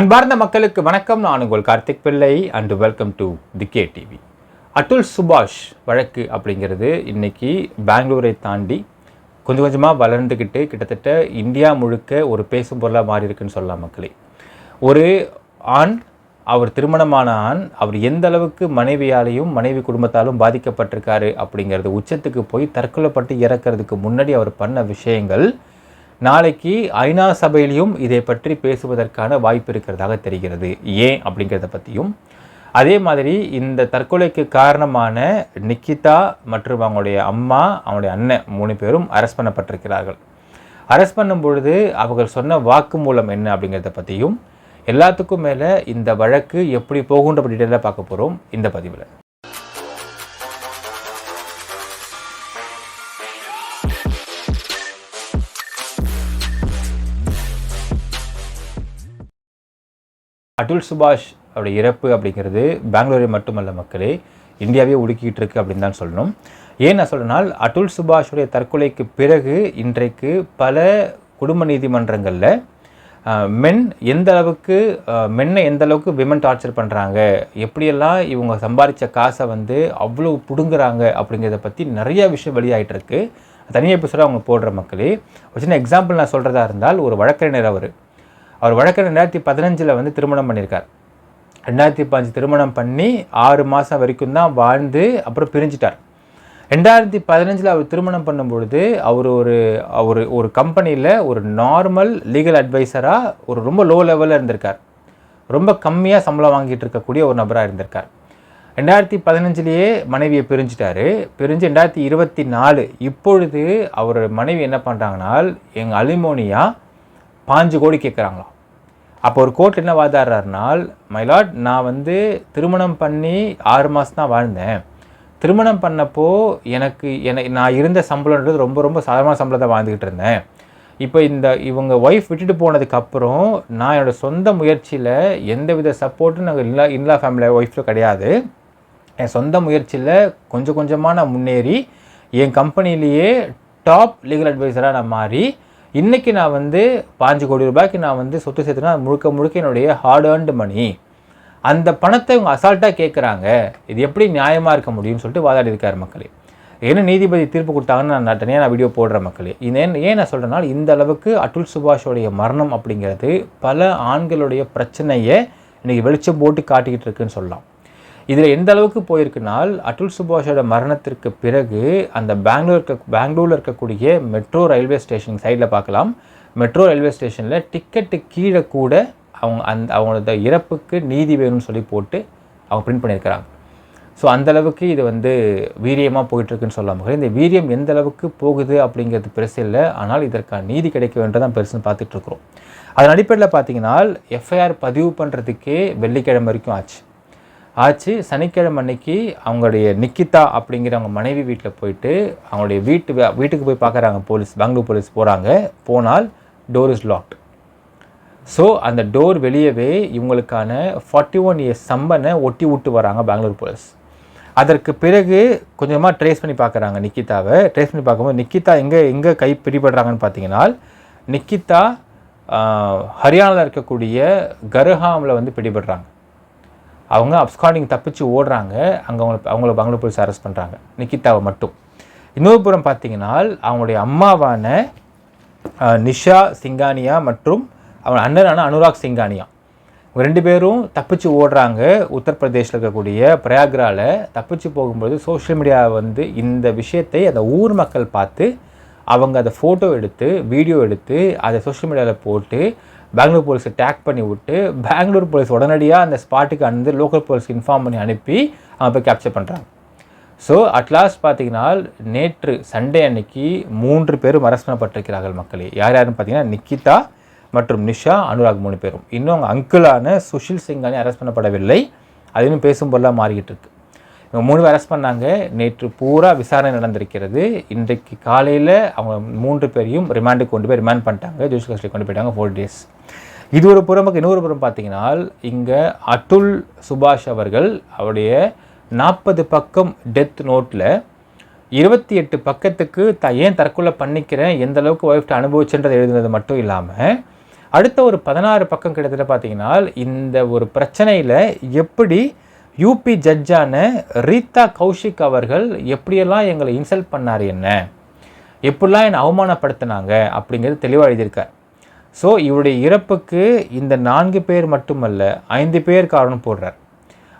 அன்பார்ந்த மக்களுக்கு வணக்கம். நான் உங்கள் Karthik Pillai and welcome to the K TV Atul சுபாஷ் வழக்கு அப்படிங்கிறது இன்னைக்கு பெங்களூரை தாண்டி கொஞ்சம் கொஞ்சமாக வளர்ந்துக்கிட்டு கிட்டத்தட்ட இந்தியா முழுக்க ஒரு பேசும் பொருளாக மாறி இருக்குன்னு சொல்லலாம் மக்களே. ஒரு ஆண் அவர் திருமணமான ஆண் அவர் எந்த அளவுக்கு மனைவியாலையும் மனைவி குடும்பத்தாலும் பாதிக்கப்பட்டிருக்காரு அப்படிங்கிறது உச்சத்துக்கு போய் தற்கொலைப்பட்டு இறக்கிறதுக்கு முன்னாடி அவர் பண்ண விஷயங்கள் நாளைக்கு ஐநா சபையிலையும் இதை பற்றி பேசுவதற்கான வாய்ப்பு இருக்கிறதாக தெரிகிறது. ஏன் அப்படிங்கிறத பற்றியும் அதே மாதிரி இந்த தற்கொலைக்கு காரணமான நிக்கிதா மற்றும் அவங்களுடைய அம்மா அவங்களுடைய அண்ணன் மூணு பேரும் அரெஸ்ட் பண்ணப்பட்டிருக்கிறார்கள். அரெஸ்ட் பண்ணும் பொழுது அவர்கள் சொன்ன வாக்குமூலம் என்ன அப்படிங்கிறத பற்றியும் எல்லாத்துக்கும் மேலே இந்த வழக்கு எப்படி போகுன்ற டீட்டெயிலாக பார்க்க போகிறோம் இந்த பதிவில். அட்டுல் சுபாஷ் அவருடைய இறப்பு அப்படிங்கிறது பெங்களூரை மட்டுமல்ல மக்களே இந்தியாவே ஒடுக்கிட்டு இருக்கு அப்படின்னு தான் சொல்லணும். ஏன் நான் சொல்கிறேன்னா அட்டுல் சுபாஷுடைய தற்கொலைக்கு பிறகு இன்றைக்கு பல குடும்ப நீதிமன்றங்களில் மென் எந்த அளவுக்கு மென்னை எந்த அளவுக்கு விமன் டார்ச்சர் பண்ணுறாங்க எப்படியெல்லாம் இவங்க சம்பாதிச்ச காசை வந்து அவ்வளோ பிடுங்குறாங்க அப்படிங்கிறத பற்றி நிறைய விஷயம் வெளியாகிட்டு இருக்கு. தனியாக எபிசோட அவங்க போடுற மக்களே. ஒரு சின்ன எக்ஸாம்பிள் நான் சொல்கிறதா இருந்தால் ஒரு வழக்கறிஞர் அவர். அவர் வழக்கறிஞர் ரெண்டாயிரத்தி பதினஞ்சில் வந்து திருமணம் பண்ணியிருக்கார். ரெண்டாயிரத்தி பாஞ்சு திருமணம் பண்ணி ஆறு மாதம் வரைக்கும் தான் வாழ்ந்து அப்புறம் பிரிஞ்சிட்டார். ரெண்டாயிரத்தி பதினஞ்சில் அவர் திருமணம் பண்ணும்பொழுது அவர் ஒரு அவர் ஒரு கம்பெனியில் ஒரு நார்மல் லீகல் அட்வைசராக ஒரு ரொம்ப லோ லெவலில் இருந்திருக்கார். ரொம்ப கம்மியாக சம்பளம் வாங்கிட்டு இருக்கக்கூடிய ஒரு நபராக இருந்திருக்கார். ரெண்டாயிரத்தி பதினஞ்சுலேயே மனைவியை பிரிஞ்சிட்டாரு. பிரிஞ்சு ரெண்டாயிரத்தி இருபத்தி நாலு இப்பொழுது அவர் மனைவி என்ன பண்ணுறாங்கன்னா எங்கள் அலிமோனியா பாஞ்சு கோடி கேட்குறாங்களாம் அப்போ ஒரு கோர்ட் என்ன வாதாடுறாருனால் மைலாட் நான் வந்து திருமணம் பண்ணி ஆறு மாதம் தான் வாழ்ந்தேன். திருமணம் பண்ணப்போ எனக்கு என நான் இருந்த சம்பளன்றது ரொம்ப ரொம்ப சாதாரண சம்பளம் தான் வாழ்ந்துக்கிட்டு இருந்தேன். இப்போ இந்த இவங்க ஒய்ஃப் விட்டுட்டு போனதுக்கப்புறம் நான் என்னோட சொந்த முயற்சியில் எந்த வித சப்போர்ட்டும் நாங்கள் இல்லா இன்லா ஃபேமிலி ஒய்ஃபில் கிடையாது. என் சொந்த முயற்சியில் கொஞ்சம் கொஞ்சமாக நான் முன்னேறி என் கம்பெனிலேயே டாப் லீகல் அட்வைசராக நான் மாறி இன்றைக்கி நான் வந்து பாஞ்சு கோடி ரூபாய்க்கு நான் வந்து சொத்து சேர்த்துனா முழுக்க முழுக்க என்னுடைய ஹார்ட் ஏர்ன்டு மணி அந்த பணத்தை இவங்க அசால்ட்டாக கேட்குறாங்க இது எப்படி நியாயமாக இருக்க முடியும்னு சொல்லிட்டு வாதாடி இருக்கார் மக்களே. என்ன நீதிபதி தீர்ப்பு கொடுத்தாங்கன்னு நான் நான் நான் வீடியோ போடுறேன் மக்களே. இது ஏன் ஏன் நான் சொல்கிறேன்னா இந்த அளவுக்கு அட்டுல் சுபாஷோடைய மரணம் அப்படிங்கிறது பல ஆண்களுடைய பிரச்சனையை இன்றைக்கி வெளிச்சம் போட்டு காட்டிக்கிட்டு இருக்குன்னு சொல்லலாம். இதில் எந்த அளவுக்கு போயிருக்குனால் அட்டுல் சுபாஷோட மரணத்திற்கு பிறகு அந்த பெங்களூர் இருக்க பெங்களூரில் இருக்கக்கூடிய மெட்ரோ ரயில்வே ஸ்டேஷன் சைடில் பார்க்கலாம். மெட்ரோ ரயில்வே ஸ்டேஷனில் டிக்கெட்டு கீழே கூட அவங்க அந்த அவங்களோட இறப்புக்கு நீதி வேணும்னு சொல்லி போட்டு அவங்க பிரிண்ட் பண்ணியிருக்கிறாங்க. ஸோ அந்தளவுக்கு இது வந்து வீரியமாக போயிட்டுருக்குன்னு சொல்லாமல் இந்த வீரியம் எந்த அளவுக்கு போகுது அப்படிங்கிறது பெருசு இல்லை. ஆனால் இதற்கான நீதி கிடைக்க வேண்டியதான் பெருசுன்னு பார்த்துட்ருக்குறோம் அதன் அடிப்படையில் பார்த்தீங்கன்னா எஃப்ஐஆர் பதிவு பண்ணுறதுக்கே வெள்ளிக்கிழமை வரைக்கும் ஆச்சு. ஆச்சு. சனிக்கிழமை அன்னைக்கு அவங்களுடைய நிக்கிதா அப்படிங்கிறவங்க மனைவி வீட்டில் போயிட்டு அவங்களுடைய வீட்டு வே- வீட்டுக்கு போய் பார்க்குறாங்க போலீஸ் பெங்களூர் போலீஸ் போகிறாங்க போனால் டோர் இஸ் லாக்ட் ஸோ அந்த டோர் வெளியவே இவங்களுக்கான ஃபார்ட்டி ஒன் இயர்ஸ் சம்பனை ஒட்டி விட்டு வராங்க பெங்களூர் போலீஸ். அதற்கு பிறகு கொஞ்சமாக ட்ரேஸ் பண்ணி பார்க்குறாங்க நிக்கிதாவை. ட்ரேஸ் பண்ணி பார்க்கும்போது நிக்கிதா எங்கே எங்கே கை பிடிபடுறாங்கன்னு பார்த்தீங்கன்னா நிக்கிதா ஹரியானாவில் இருக்கக்கூடிய கருஹாமில் வந்து பிடிபடுறாங்க. அவங்க அப்ஸ்காண்டிங் தப்பிச்சு ஓடுறாங்க அங்கே அவங்கள அவங்கள பெங்களூர் போலீஸ் அரெஸ்ட் பண்ணுறாங்க நிக்கிதாவை மட்டும். இன்னொரு புறம் பார்த்தீங்கன்னா அவங்களுடைய அம்மாவான நிஷா சிங்கானியா மற்றும் அவன் அண்ணனான அனுராக் சிங்கானியா. இவங்க ரெண்டு பேரும் தப்பிச்சு ஓடுறாங்க. உத்தரப்பிரதேசில் இருக்கக்கூடிய பிரயாக்ராவில் தப்பிச்சு போகும்போது சோஷியல் மீடியா வந்து இந்த விஷயத்தை அந்த ஊர் மக்கள் பார்த்து அவங்க அதை ஃபோட்டோ எடுத்து வீடியோ எடுத்து அதை சோஷியல் மீடியாவில் போட்டு பெங்களூர் போலீஸை டேக் பண்ணி விட்டு பெங்களூர் போலீஸ் உடனடியாக அந்த ஸ்பாட்டுக்கு வந்து லோக்கல் போலீஸ்க்கு இன்ஃபார்ம் பண்ணி அனுப்பி அவங்க போய் கேப்சர் பண்ணுறாங்க ஸோ அட்லாஸ்ட் பார்த்தீங்கன்னா நேற்று சண்டே அன்னைக்கு மூன்று பேரும் அரெஸ்ட் பண்ணப்பட்டிருக்கிறார்கள் மக்களே. யார் யாருன்னு பார்த்தீங்கன்னா நிக்கிதா மற்றும் நிஷா அனுராக் மூணு பேரும். இன்னும் அவங்க அங்கிளான சுஷில் சிங்கானே அரெஸ்ட் பண்ணப்படவில்லை. அது இன்னும் பேசும் பொருளாக மாறிக்கிட்டு இருக்கு. இவங்க மூணு பேர் அரெஸ்ட் பண்ணாங்க. நேற்று பூரா விசாரணை நடந்திருக்கிறது. இன்றைக்கு காலையில் அவங்க மூன்று பேரையும் ரிமாண்டுக்கு கொண்டு போய் ரிமாண்ட் பண்ணிட்டாங்க. ஜுடிஷியல் கஸ்டடி கொண்டு போயிட்டாங்க. ஃபோர் டேஸ் இது ஒரு புறமுக்கு இன்னொரு புறம் பார்த்தீங்கன்னா இங்கே அட்டுல் சுபாஷ் அவர்கள் அவருடைய நாற்பது பக்கம் டெத் நோட்டில் இருபத்தி எட்டு பக்கத்துக்கு த ஏன் தற்கொலை பண்ணிக்கிறேன்? எந்த அளவுக்கு ஒய்ஃப்ட்ட அனுபவிச்சுன்றதை எழுதுனது மட்டும் இல்லாமல் அடுத்த ஒரு பதினாறு பக்கம் கிட்டத்தட்ட பார்த்தீங்கன்னா இந்த ஒரு பிரச்சனையில் எப்படி யூபி ஜட்ஜான ரீதா கௌஷிக் அவர்கள் எப்படியெல்லாம் எங்களை இன்சல்ட் பண்ணார் என்ன? எப்படிலாம் என்னை அவமானப்படுத்தினாங்க? அப்படிங்கிறது தெளிவாக எழுதியிருக்கார். ஸோ இவருடைய இறப்புக்கு இந்த நான்கு பேர் மட்டுமல்ல ஐந்து பேர் காரணம் போடுறார்.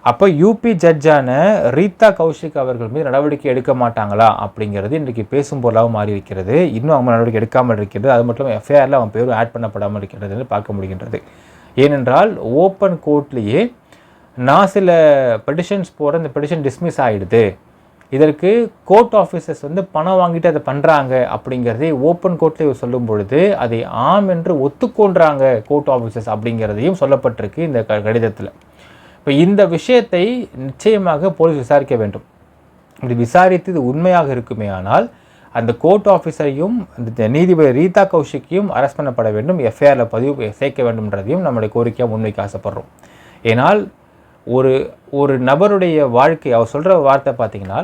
அப்போ யூபி ஜட்ஜான ரீதா கௌஷிக் அவர்கள் மீது நடவடிக்கை எடுக்க மாட்டாங்களா அப்படிங்கிறது இன்றைக்கு பேசும் பொருளாகவும் மாறி இருக்கிறது. இன்னும் அவங்க நடவடிக்கை எடுக்காமல் இருக்கிறது. அது மட்டும் எஃப்ஐஆரில் அவன் பேரும் ஆட் பண்ணப்படாமல் இருக்கிறது என்று பார்க்க முடிகின்றது. ஏனென்றால் ஓப்பன் கோர்ட்லேயே நான் சில பெடிஷன்ஸ் போகிற இந்த பெடிஷன் டிஸ்மிஸ் ஆகிடுது இதற்கு கோர்ட் ஆஃபீஸர்ஸ் வந்து பணம் வாங்கிட்டு அதை பண்ணுறாங்க அப்படிங்கிறதே ஓப்பன் கோர்ட்லேயே சொல்லும் பொழுது அதை ஆம் என்று ஒத்துக்கொள்கிறாங்க கோர்ட் ஆஃபீஸர்ஸ் அப்படிங்கிறதையும் சொல்லப்பட்டிருக்கு இந்த க கடிதத்தில். இப்போ இந்த விஷயத்தை நிச்சயமாக போலீஸ் விசாரிக்க வேண்டும். இப்படி விசாரித்து இது உண்மையாக இருக்குமே ஆனால் அந்த கோர்ட் ஆஃபீஸரையும் அந்த நீதிபதி ரீதா கௌஷிக்கையும் அரெஸ்ட் பண்ணப்பட வேண்டும் எஃப்ஐஆரில் பதிவு சேர்க்க வேண்டும்ன்றதையும் நம்முடைய கோரிக்கையாக முன்வைக்க ஆசைப்படுறோம். ஏனால் ஒரு ஒரு நபருடைய வாழ்க்கை அவர் சொல்கிற வார்த்தை பார்த்தீங்கன்னா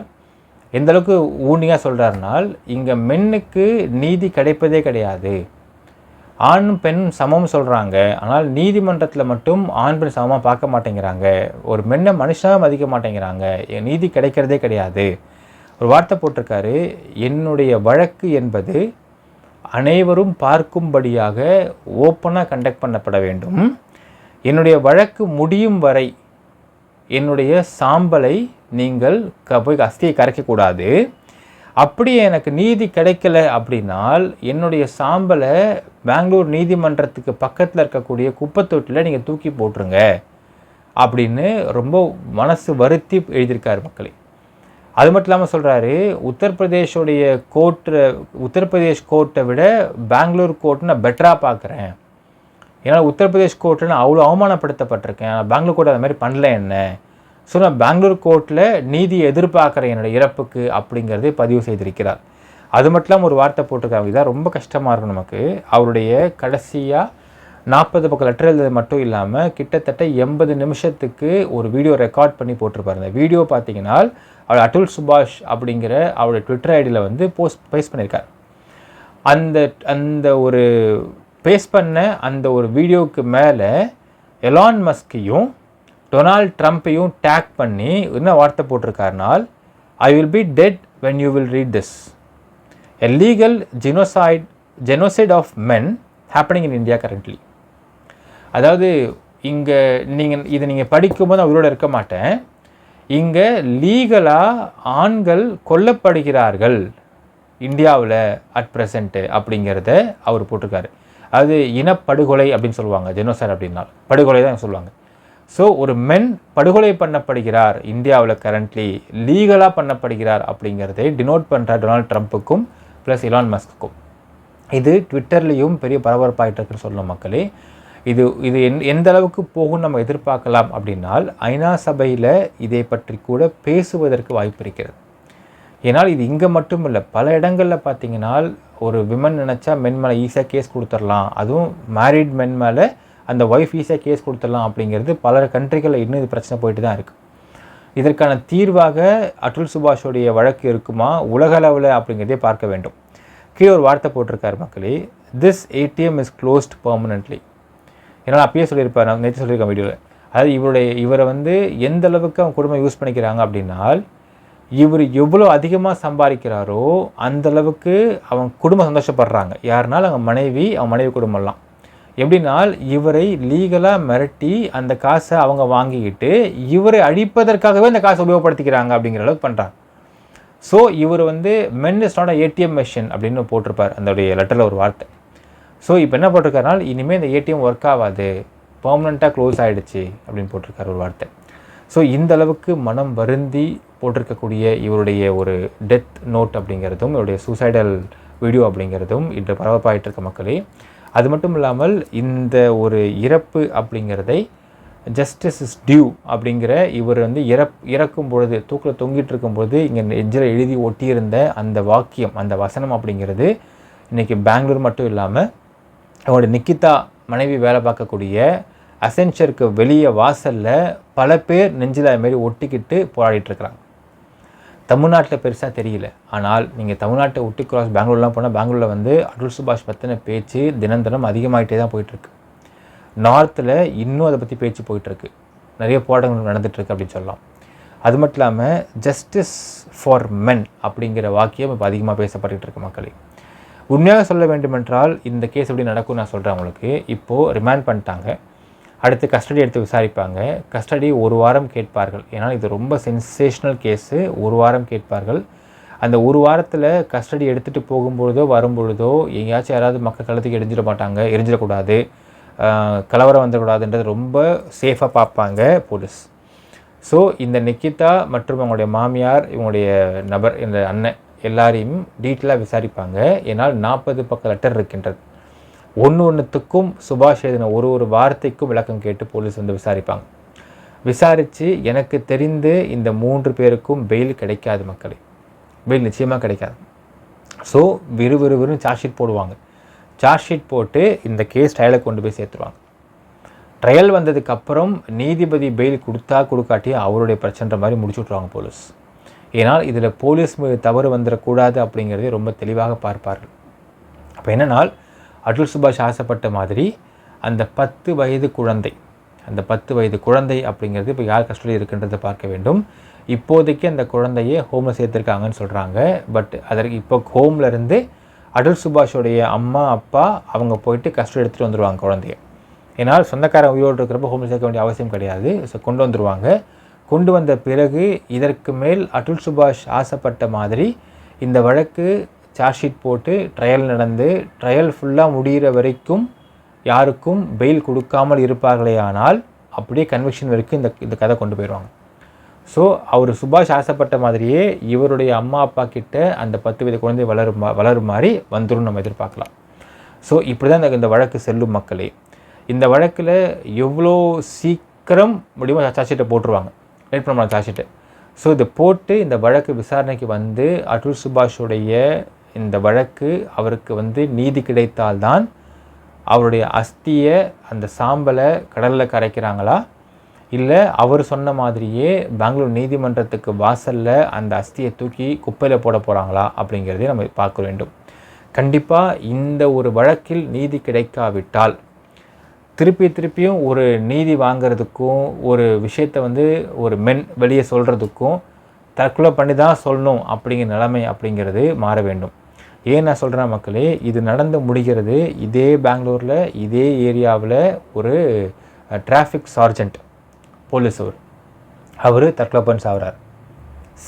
எந்த அளவுக்கு ஊனியாக சொல்கிறாருனால் இங்கே மென்னுக்கு நீதி கிடைப்பதே கிடையாது. ஆணும் பெண் சமம் சொல்கிறாங்க ஆனால் நீதிமன்றத்தில் மட்டும் ஆண் பெண் சமமாக பார்க்க மாட்டேங்கிறாங்க. ஒரு மென்னை மனுஷனாக மதிக்க மாட்டேங்கிறாங்க. நீதி கிடைக்கிறதே கிடையாது. ஒரு வார்த்தை போட்டிருக்காரு. என்னுடைய வழக்கு என்பது அனைவரும் பார்க்கும்படியாக ஓப்பனாக கண்டக்ட் பண்ணப்பட வேண்டும். என்னுடைய வழக்கு முடியும் வரை என்னுடைய சாம்பலை நீங்கள் க போய் அஸ்தியை கரைக்கக்கூடாது. அப்படியே எனக்கு நீதி கிடைக்கல அப்படின்னால் என்னுடைய சாம்பலை பெங்களூர் நீதிமன்றத்துக்கு பக்கத்தில் இருக்கக்கூடிய குப்பத்தொட்டில் நீங்கள் தூக்கி போட்டுருங்க அப்படின்னு ரொம்ப மனசு வருத்தி எழுதியிருக்காரு மக்களை. அது மட்டும் இல்லாமல் சொல்கிறாரு உத்தரப்பிரதேஷோடைய கோர்ட்டை உத்தரப்பிரதேஷ் கோர்ட்டை விட பெங்களூர் கோர்ட்டு நான் பெட்டராக பார்க்குறேன் என்னால் உத்தரப்பிரதேஷ் கோர்ட்டில் நான் அவ்வளோ அவமானப்படுத்தப்பட்டிருக்கேன். பெங்களூர் கோர்ட் அது மாதிரி பண்ணல என்ன? ஸோ நான் பெங்களூர் கோர்ட்டில் நீதி எதிர்பார்க்குற என்னோடய இறப்புக்கு அப்படிங்கிறதே பதிவு செய்திருக்கிறார். அது மட்டும் இல்லாமல் ஒரு வார்த்தை போட்டிருக்காங்க. இதான் ரொம்ப கஷ்டமாக இருக்கும் நமக்கு. அவருடைய கடைசியாக நாற்பது பக்கம் லெட்டர் எழுதுறது மட்டும் இல்லாமல் கிட்டத்தட்ட எண்பது நிமிஷத்துக்கு ஒரு வீடியோ ரெக்கார்ட் பண்ணி போட்டிருப்பாரு. இந்த வீடியோ பார்த்தீங்கன்னா அவர் அட்டுல் சுபாஷ் அப்படிங்கிற அவருடைய ட்விட்டர் ஐடியில் வந்து போஸ்ட் பேஸ்ட் பண்ணியிருக்கார். அந்த அந்த ஒரு பேஸ் பண்ண அந்த ஒரு வீடியோவுக்கு மேலே எலான் மஸ்கையும் டொனால்ட் ட்ரம்ப்பையும் டேக் பண்ணி என்ன வார்த்தை போட்டிருக்காருனால் I will be dead when you will read this a legal genocide genocide of men happening in India currently அதாவது இங்கே நீங்கள் இதை நீங்கள் படிக்கும்போது அவரோட இருக்க மாட்டேன். இங்கே லீகலாக ஆண்கள் கொல்லப்படுகிறார்கள் இந்தியாவில் அட் ப்ரெசண்ட்டு அப்படிங்கிறத அவர் போட்டிருக்காரு. அது இனப்படுகொலை அப்படின்னு சொல்லுவாங்க ஜெனோசைட் அப்படின்னா படுகொலை தான் சொல்லுவாங்க. ஸோ ஒரு மென் படுகொலை பண்ணப்படுகிறார் இந்தியாவில் கரண்ட்லி லீகலாக பண்ணப்படுகிறார் அப்படிங்கிறதை டினோட் பண்ணுற டொனால்ட் ட்ரம்ப்புக்கும் ப்ளஸ் இலான் மஸ்க்குக்கும் இது ட்விட்டர்லேயும் பெரிய பரபரப்பாகிட்டு இருக்குன்னு சொல்லணும் மக்களே. இது இது எந் எந்த அளவுக்கு போகும் நம்ம எதிர்பார்க்கலாம் அப்படின்னால் ஐநா சபையில் இதை பற்றி கூட பேசுவதற்கு வாய்ப்பு இருக்கிறது. ஏன்னால் இது இங்கே மட்டும் இல்லை பல இடங்களில் பார்த்தீங்கன்னா ஒரு விமன் நினச்சா மென் மேலே ஈஸியாக கேஸ் கொடுத்துடலாம். அதுவும் மேரிட் மென் மேலே அந்த ஒய்ஃப் ஈஸியாக கேஸ் கொடுத்துடலாம் அப்படிங்கிறது பல கண்ட்ரிகளில் இன்னும் இது பிரச்சனை போயிட்டு தான் இருக்குது இதற்கான தீர்வாக அட்டுல் சுபாஷோடைய வழக்கு இருக்குமா? உலக அளவில் அப்படிங்கிறதே பார்க்க வேண்டும். கீழே ஒரு வார்த்தை போட்டிருக்காரு மக்களே this ATM is closed permanently என்னால் அப்பயே சொல்லியிருப்பார் நான் நேற்று சொல்லியிருக்கேன் வீடியோவில் அதாவது இவருடைய இவரை வந்து எந்த அளவுக்கு அவங்க குடும்பம் யூஸ் பண்ணிக்கிறாங்க அப்படின்னா இவர் எவ்வளோ அதிகமாக சம்பாதிக்கிறாரோ அந்த அளவுக்கு அவங்க குடும்பம் சந்தோஷப்படுறாங்க. யாருனாலும் அவங்க மனைவி அவங்க மனைவி குடும்பம்லாம். எப்படினால் இவரை லீகலாக மிரட்டி அந்த காசை அவங்க வாங்கிக்கிட்டு இவரை அழிப்பதற்காகவே அந்த காசை உபயோகப்படுத்திக்கிறாங்க அப்படிங்கிற அளவுக்கு பண்ணுறாங்க ஸோ இவர் வந்து men is not ATM machine அப்படின்னு போட்டிருப்பார். அதோடைய லெட்டரில் ஒரு வார்த்தை. ஸோ இப்போ என்ன போட்டிருக்காருனால் இனிமேல் இந்த ஏடிஎம் ஒர்க் ஆகாது. பர்மனெண்ட்டாக க்ளோஸ் ஆகிடுச்சு அப்படின்னு போட்டிருக்காரு ஒரு வார்த்தை. ஸோ இந்த அளவுக்கு மனம் வருந்தி போட்டிருக்கக்கூடிய இவருடைய ஒரு டெத் நோட் அப்படிங்கிறதும் இவருடைய சூசைடல் வீடியோ அப்படிங்கிறதும் இன்று பரபரப்பாயிட்டு இருக்க மக்களே. அது மட்டும் இல்லாமல் இந்த ஒரு இறப்பு அப்படிங்கிறதை ஜஸ்டிஸ் இஸ் டியூ அப்படிங்கிற இவர் வந்து இறப் இறக்கும் பொழுது தூக்கில் தொங்கிட்டு இருக்கும் பொழுது இங்கே நெஞ்சில் எழுதி ஒட்டியிருந்த அந்த வாக்கியம் அந்த வசனம் அப்படிங்கிறது இன்றைக்கி பெங்களூர் மட்டும் இல்லாமல் அவங்களுடைய நிக்கிதா மனைவி வேலை பார்க்கக்கூடிய அசென்ச்சருக்கு வெளியே வாசலில் பல பேர் நெஞ்சில் அதுமாரி ஒட்டிக்கிட்டு போராடிட்டுருக்குறாங்க தமிழ்நாட்டில் பெருசாக தெரியல. ஆனால் நீங்கள் தமிழ்நாட்டை விட்டு கிராஸ் பெங்களூர்லாம் போனால் பெங்களூரில் வந்து அடல் சுபாஷ் பற்றின பேச்சு தினம் தினம் அதிகமாகிட்டே தான் போயிட்டுருக்கு. நார்த்தில் இன்னும் அதை பற்றி பேச்சு போயிட்டுருக்கு. நிறைய போராட்டங்கள் நடந்துகிட்ருக்கு அப்படின்னு சொல்லலாம். அது மட்டும் இல்லாமல் ஜஸ்டிஸ் ஃபார் மென் அப்படிங்கிற வாக்கியம் இப்போ அதிகமாக பேசப்பட்டுக்கிட்டு இருக்கு மக்களே. உண்மையாக சொல்ல வேண்டுமென்றால் இந்த கேஸ் எப்படி நடக்கும் நான் சொல்கிறேன் உங்களுக்கு. இப்போது ரிமாண்ட் பண்ணிட்டாங்க. அடுத்து கஸ்டடி எடுத்து விசாரிப்பாங்க. கஸ்டடி ஒரு வாரம் கேட்பார்கள். ஏன்னா இது ரொம்ப சென்சேஷ்னல் கேஸு ஒரு வாரம் கேட்பார்கள். அந்த ஒரு வாரத்தில் கஸ்டடி எடுத்துகிட்டு போகும்பொழுதோ வரும்பொழுதோ எங்கேயாச்சும் யாராவது மக்கள் கழுத்துக்கு எரிஞ்சிட மாட்டாங்க எரிஞ்சிடக்கூடாது. கலவரம் வந்துடக்கூடாதுன்றது ரொம்ப சேஃபாக பார்ப்பாங்க போலீஸ் ஸோ இந்த நிக்கிதா மற்றும் அவங்களுடைய மாமியார் இவங்களுடைய நபர் இந்த அண்ணன் எல்லாரையும் டீட்டெயிலாக விசாரிப்பாங்க. ஏன்னால் நாற்பது பக்க லெட்டர் இருக்கின்றது. ஒன்று ஒன்றுத்துக்கும் சுபாஷ் எழுதின ஒரு ஒரு வார்த்தைக்கும் விளக்கம் கேட்டு போலீஸ் வந்து விசாரிப்பாங்க. விசாரித்து எனக்கு தெரிந்து இந்த மூன்று பேருக்கும் பெயில் கிடைக்காது மக்களே. பெயில் நிச்சயமாக கிடைக்காது. ஸோ விறுவிறுவிறுன்னு சார்ஜ் ஷீட் போடுவாங்க. சார்ஜ் ஷீட் போட்டு இந்த கேஸ் ட்ரையலை கொண்டு போய் சேர்த்துருவாங்க. ட்ரையல் வந்ததுக்கப்புறம் நீதிபதி பெயில் கொடுத்தா கொடுக்காட்டி அவருடைய பிரச்சனை மாதிரி முடிச்சு விட்ருவாங்க போலீஸ். ஏன்னால் இதில் போலீஸ் மீது தவறு வந்துடக்கூடாது அப்படிங்கிறதே ரொம்ப தெளிவாக பார்ப்பார்கள். அப்போ என்னென்னால் அட்டுல் சுபாஷ் ஆசைப்பட்ட மாதிரி அந்த பத்து வயது குழந்தை அந்த பத்து வயது குழந்தை அப்படிங்கிறது இப்போ யார் கஸ்டடியில் இருக்குன்றதை பார்க்க வேண்டும். இப்போதைக்கு அந்த குழந்தையே ஹோமில் சேர்த்துருக்காங்கன்னு சொல்கிறாங்க பட் அதற்கு இப்போ ஹோம்லேருந்து அடல் சுபாஷோடைய அம்மா அப்பா அவங்க போயிட்டு கஸ்டடி எடுத்துகிட்டு வந்துடுவாங்க குழந்தைய. ஏன்னால் சொந்தக்காரன் உயிரோடு இருக்கிறப்ப ஹோமில் சேர்க்க வேண்டிய அவசியம் கிடையாது. ஸோ கொண்டு வந்துடுவாங்க கொண்டு வந்த பிறகு இதற்கு மேல் அட்டுல் சுபாஷ் ஆசைப்பட்ட மாதிரி இந்த வழக்கு சார்ஜ் ஷீட் போட்டு ட்ரையல் நடந்து ட்ரையல் ஃபுல்லாக முடிகிற வரைக்கும் யாருக்கும் பெயில் கொடுக்காமல் இருப்பார்களே ஆனால் அப்படியே கன்விக்ஷன் வரைக்கும் இந்த இந்த கதை கொண்டு போயிடுவாங்க. ஸோ அவர் சுபாஷ் ஆசைப்பட்ட மாதிரியே இவருடைய அம்மா அப்பா கிட்ட அந்த பத்து வித குழந்தை வளரும் வளரும் மாதிரி வந்துடும் நம்ம எதிர்பார்க்கலாம். ஸோ இப்படி தான் இந்த வழக்கு செல்லும் மக்களே. இந்த வழக்கில் எவ்வளோ சீக்கிரம் முடியுமோ சார்ஜ் போட்டுருவாங்க. லேட் பண்ண சார்ஜ் ஸோ இதை போட்டு இந்த வழக்கு விசாரணைக்கு வந்து அட்டுல் சுபாஷுடைய இந்த வழக்கு அவருக்கு வந்து நீதி கிடைத்தால்தான் அவருடைய அஸ்தியை அந்த சாம்பலை கடலில் கரைக்கிறாங்களா? இல்லை அவர் சொன்ன மாதிரியே பெங்களூர் நீதிமன்றத்துக்கு வாசலில் அந்த அஸ்தியை தூக்கி குப்பையில் போட போகிறாங்களா அப்படிங்கிறதையும் நம்ம பார்க்க வேண்டும். கண்டிப்பாக இந்த ஒரு வழக்கில் நீதி கிடைக்காவிட்டால் திருப்பி திருப்பியும் ஒரு நீதி வாங்கிறதுக்கும் ஒரு விஷயத்தை வந்து ஒரு மென் வெளியே சொல்கிறதுக்கும் தற்கொலை பண்ணி தான் சொல்லணும் அப்படிங்கிற நிலைமை அப்படிங்கிறது மாற வேண்டும். ஏன் நான் சொல்கிறேன் மக்களே இது நடந்து முடிகிறது. இதே பெங்களூரில் இதே ஏரியாவில் ஒரு டிராஃபிக் சார்ஜெண்ட் போலீஸ் அவர். அவர் தற்கொலை பண்ணி சாகிறார்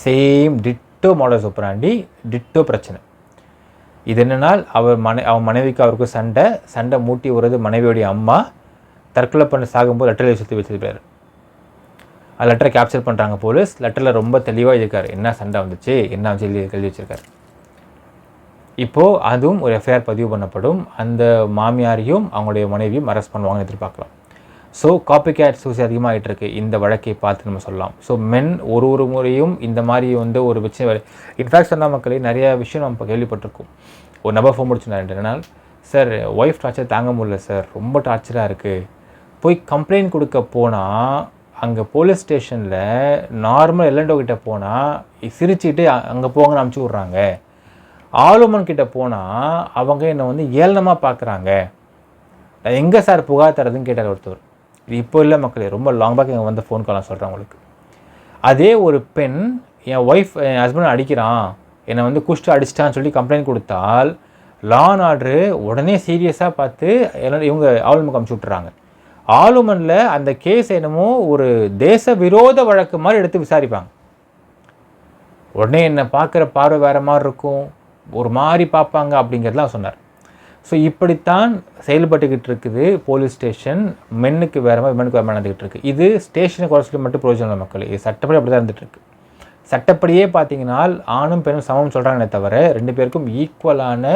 சேம் டிட்டோ மாடல் சூப்பராண்டி டிட்டோ பிரச்சனை. இது என்னென்னால் அவர் மனை அவன் மனைவிக்கு அவருக்கு சண்டை சண்டை மூட்டி வருது மனைவியோடைய அம்மா தற்கொலை பண்ணி சாகும்போது லெட்டரில் சுற்றி வச்சுருப்பார் லெட்டரை கேப்சர் பண்ணுறாங்க போலீஸ் லெட்டரில் ரொம்ப தெளிவாக இருக்கார் என்ன சண்டை வந்துச்சு என்ன சொல்லி எழுதி வச்சுருக்காரு. இப்போது அதுவும் ஒரு எஃப்ஐஆர் பதிவு பண்ணப்படும். அந்த மாமியாரையும் அவங்களுடைய மனைவியும் அரெஸ்ட் பண்ணுவாங்கன்னு எதிர்பார்க்கலாம். ஸோ காப்பி கேட் சூசி அதிகமாகிட்டு இருக்கு இந்த வழக்கை பார்த்து நம்ம சொல்லலாம். ஸோ மென் ஒரு ஒரு முறையும் இந்த மாதிரி வந்து ஒரு விஷயம் இன்ஃபேக்ட் சொன்ன மக்களே நிறைய விஷயம் நம்ம கேள்விப்பட்டிருக்கோம். ஒரு நபர் ஃபோன் முடிச்சு ரெண்டு நாள் சார் ஒய்ஃப் டார்ச்சர் தாங்க முடியல சார் ரொம்ப டார்ச்சராக இருக்குது போய் கம்ப்ளைண்ட் கொடுக்க போனால் அங்கே போலீஸ் ஸ்டேஷனில் நார்மல் எல்லண்டோ கிட்டே போனால் சிரிச்சுட்டு அங்கே போங்கன்னு அனுப்பிச்சி விட்றாங்க. ஆளுமன் கிட்டே போனால் அவங்க என்னை வந்து ஏளனமாக பார்க்குறாங்க எங்கே சார் புகார் தரதுன்னு கேட்டார் ஒருத்தர். இது இப்போ இல்லை மக்களே ரொம்ப லாங் பேக் எங்கள் வந்து ஃபோன் காலாம் சொல்கிறேன் உங்களுக்கு. அதே ஒரு பெண் என் ஒய்ஃப் என் ஹஸ்பண்ட் அடிக்கிறான். என்னை வந்து குஷ்டு அடிச்சிட்டான்னு சொல்லி கம்ப்ளைண்ட் கொடுத்தால் லான் ஆர்டரு உடனே சீரியஸாக பார்த்து எல்லாம் இவங்க ஆளுமக்கு அமுச்சு விட்றாங்க ஆளுமனில் அந்த கேஸ் என்னமோ ஒரு தேச விரோத வழக்கு மாதிரி எடுத்து விசாரிப்பாங்க. உடனே என்னை பார்க்குற பார்வை வேறு மாதிரி இருக்கும். ஒரு மாதிரி பார்ப்பாங்க அப்படிங்கிறதுலாம் சொன்னார். ஸோ இப்படித்தான் செயல்பட்டுக்கிட்டு இருக்குது போலீஸ் ஸ்டேஷன் மென்னுக்கு வேறு மாதிரி மென்னுக்கு வேறு நடந்துக்கிட்டு இருக்குது இது ஸ்டேஷனுக்கு குறை சொல்லி மட்டும் பிரயோஜனம் மக்கள். இது சட்டப்படி அப்படி தான் இருந்துகிட்ருக்கு சட்டப்படியே பார்த்தீங்கன்னா ஆணும் பெண்ணும் சமம் சொல்கிறாங்களே தவிர ரெண்டு பேருக்கும் ஈக்குவலான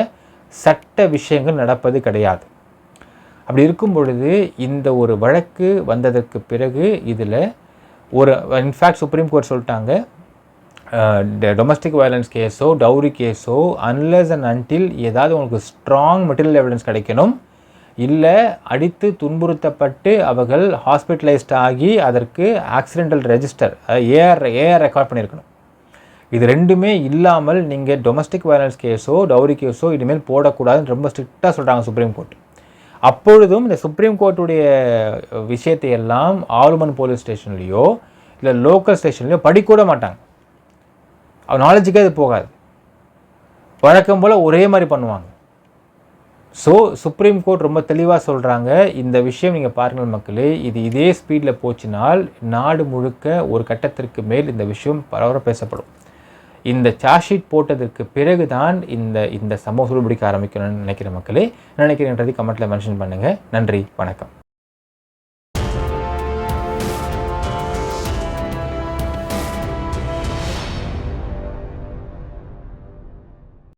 சட்ட விஷயங்கள் நடப்பது கிடையாது. அப்படி இருக்கும் பொழுது இந்த ஒரு வழக்கு வந்ததற்கு பிறகு இதில் ஒரு இன்ஃபேக்ட் சுப்ரீம் கோர்ட் சொல்லிட்டாங்க. டொமஸ்டிக் வயலன்ஸ் கேஸோ டவுரி கேஸோ அன்லஸ் அண்ட் அன்டில் ஏதாவது உங்களுக்கு ஸ்ட்ராங் மெட்டீரியல் எவிடன்ஸ் கிடைக்கணும். இல்லை அடித்து துன்புறுத்தப்பட்டு அவர்கள் ஹாஸ்பிட்டலைஸ்ட் ஆகி அதற்கு accidental register AR AR record பண்ணியிருக்கணும். இது ரெண்டுமே இல்லாமல் நீங்கள் டொமஸ்டிக் வயலன்ஸ் கேஸோ டவுரி கேஸோ இனிமேல் போடக்கூடாதுன்னு ரொம்ப ஸ்ட்ரிக்டாக சொல்கிறாங்க சுப்ரீம் கோர்ட் அப்பொழுதும் இந்த சுப்ரீம் கோர்ட்டுடைய விஷயத்தை எல்லாம் ஆளுமன் போலீஸ் ஸ்டேஷன்லேயோ இல்லை லோக்கல் ஸ்டேஷன்லேயோ படிக்கூட மாட்டாங்க. அவன் நாலேஜுக்கே அது போகாது. வழக்கம் போல் ஒரே மாதிரி பண்ணுவாங்க. ஸோ சுப்ரீம் கோர்ட் ரொம்ப தெளிவாக சொல்கிறாங்க இந்த விஷயம் நீங்கள் பாருங்கள் மக்களே இது இதே ஸ்பீடில் போச்சுனால் நாடு முழுக்க ஒரு கட்டத்திற்கு மேல் இந்த விஷயம் பரவர பேசப்படும். இந்த சார்ஜ் ஷீட் போட்டதற்கு பிறகு தான் இந்த இந்த சமூக பிடிக்க ஆரம்பிக்கணும்னு நினைக்கிற மக்களே. நினைக்கிறேன்றதை கமெண்ட்டில் மென்ஷன் பண்ணுங்கள் நன்றி வணக்கம்.